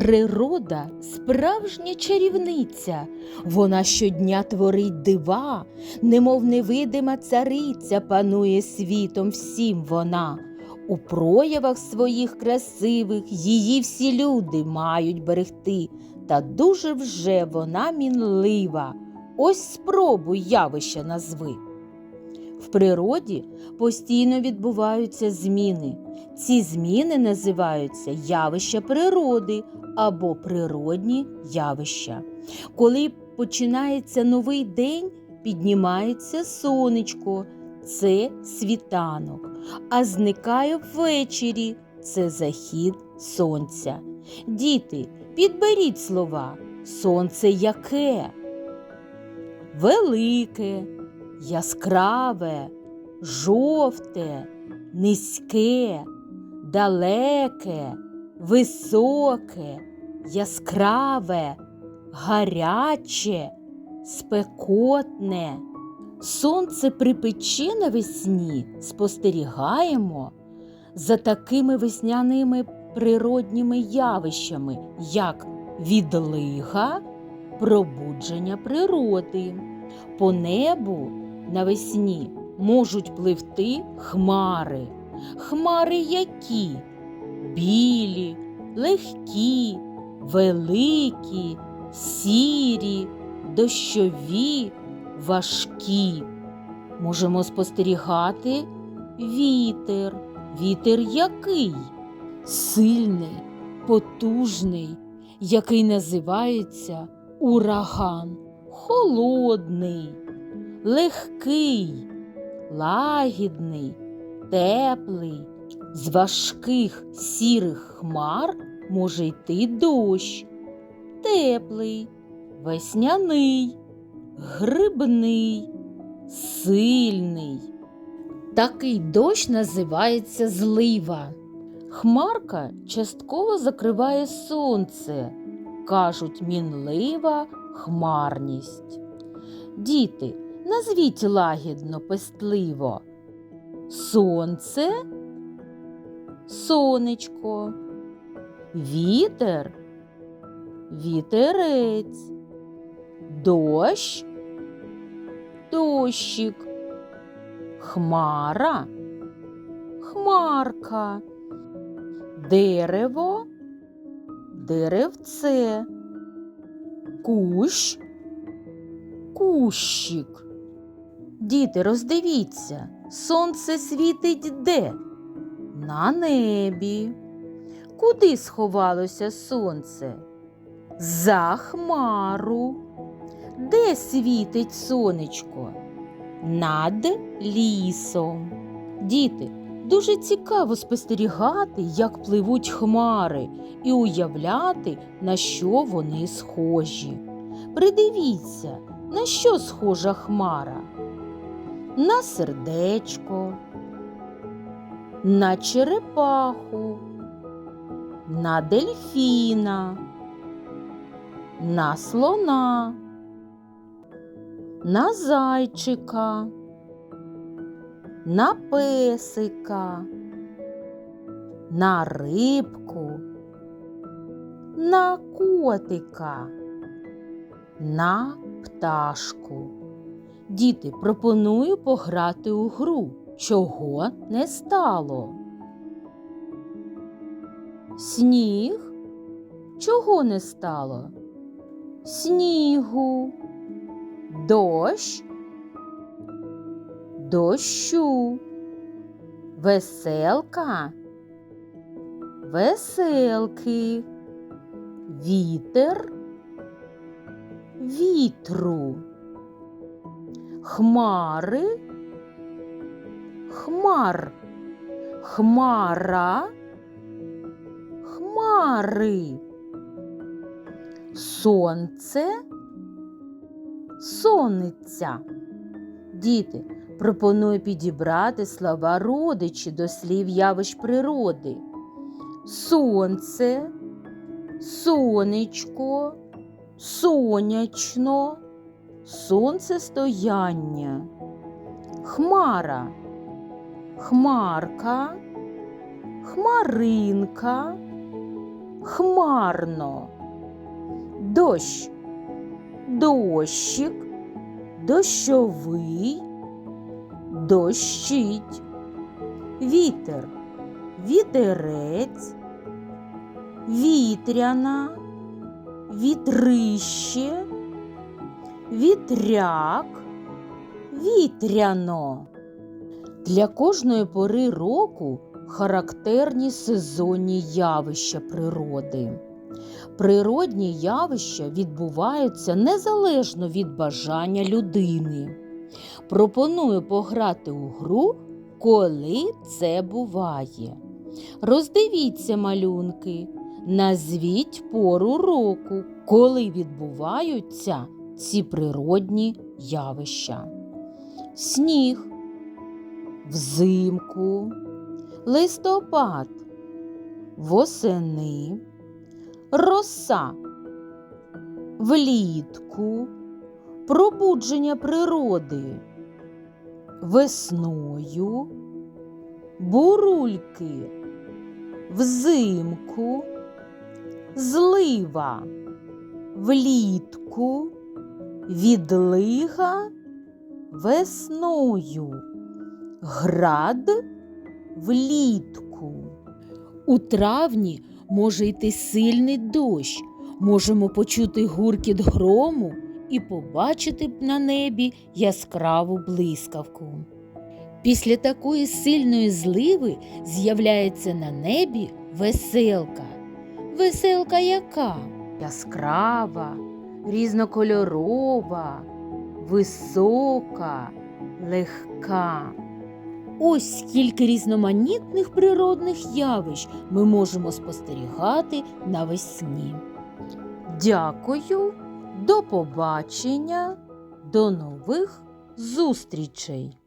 Природа справжня чарівниця, вона щодня творить дива, немов невидима цариця панує світом всім вона. У проявах своїх красивих її всі люди мають берегти, та дуже вже вона мінлива. Ось спробуй явище назви. В природі постійно відбуваються зміни. Ці зміни називаються явища природи або природні явища. Коли починається новий день, піднімається сонечко, це світанок, а зникає ввечері це захід сонця. Діти, підберіть слова. Сонце яке? Велике, яскраве, жовте, низьке, далеке, високе, яскраве, гаряче, спекотне. Сонце припече навесні, спостерігаємо за такими весняними природніми явищами, як відлига, пробудження природи. По небу навесні можуть пливти хмари. Хмари які? Білі, легкі, великі, сірі, дощові, важкі. Можемо спостерігати вітер. Вітер який? Сильний, потужний, який називається ураган, холодний, легкий, лагідний, теплий. З важких сірих хмар може йти дощ, теплий, весняний, грибний, сильний. Такий дощ називається злива. Хмарка частково закриває сонце, кажуть мінлива хмарність. Діти, назвіть лагідно пестливо. Сонце, сонечко, вітер, вітерець, дощ, дощик, хмара, хмарка, дерево, деревце, кущ, кущик. Діти, роздивіться, сонце світить де? На небі. Куди сховалося сонце? За хмару. Де світить сонечко? Над лісом. Діти, дуже цікаво спостерігати, як пливуть хмари, і уявляти, на що вони схожі. Придивіться, на що схожа хмара? На сердечко, на черепаху, на дельфіна, на слона, на зайчика, на песика, на рибку, на котика, на пташку. Діти, пропоную пограти у гру. Чого не стало? Сніг? Чого не стало? Снігу, дощ, дощу, веселка, веселки, вітер, вітру, хмари, хмар, хмара, хмари, сонце, сонниця. Діти, пропоную підібрати слова родичі до слів явищ природи. Сонце, сонечко, сонячно, сонцестояння, хмара, хмарка, хмаринка, хмарно, дощ, дощик, дощовий, дощить, вітер, вітерець, вітряна, вітрище, вітряк, вітряно. Для кожної пори року характерні сезонні явища природи. Природні явища відбуваються незалежно від бажання людини. Пропоную пограти у гру, коли це буває. Роздивіться малюнки, назвіть пору року, коли відбуваються ці природні явища. Сніг, взимку, листопад, восени, роса, влітку, пробудження природи, весною, бурульки, взимку, злива, влітку, відлига, весною, град влітку. У травні може йти сильний дощ, можемо почути гуркіт грому і побачити на небі яскраву блискавку. Після такої сильної зливи з'являється на небі веселка. Веселка яка? Яскрава, різнокольорова, висока, легка. Ось скільки різноманітних природних явищ ми можемо спостерігати навесні. Дякую, до побачення, до нових зустрічей!